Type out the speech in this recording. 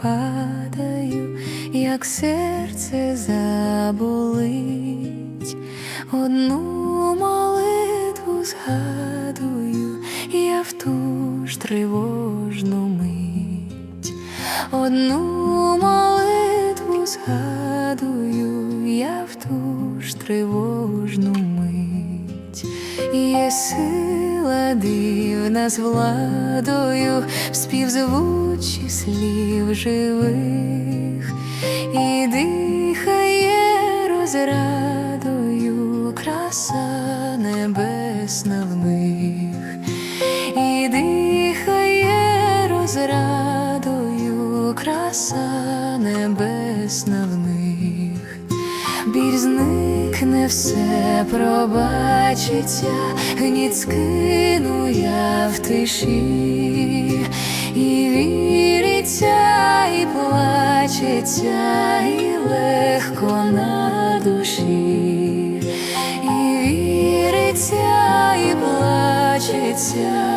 пригадаю, як серце заболить, одну молитву згадую, я в ту ж тривожну мить, одну молитву згадую, я в ту ж тривожну мить, є сила дивна з владою, співзвучі слів живих, і дихає розрадою краса небесна в них, і дихає розрадою краса небесна в них. Зникне все пробачиться, гніт скину я в тиші, і віриться, і плачеться, і легко на душі, і віриться, і плачеться,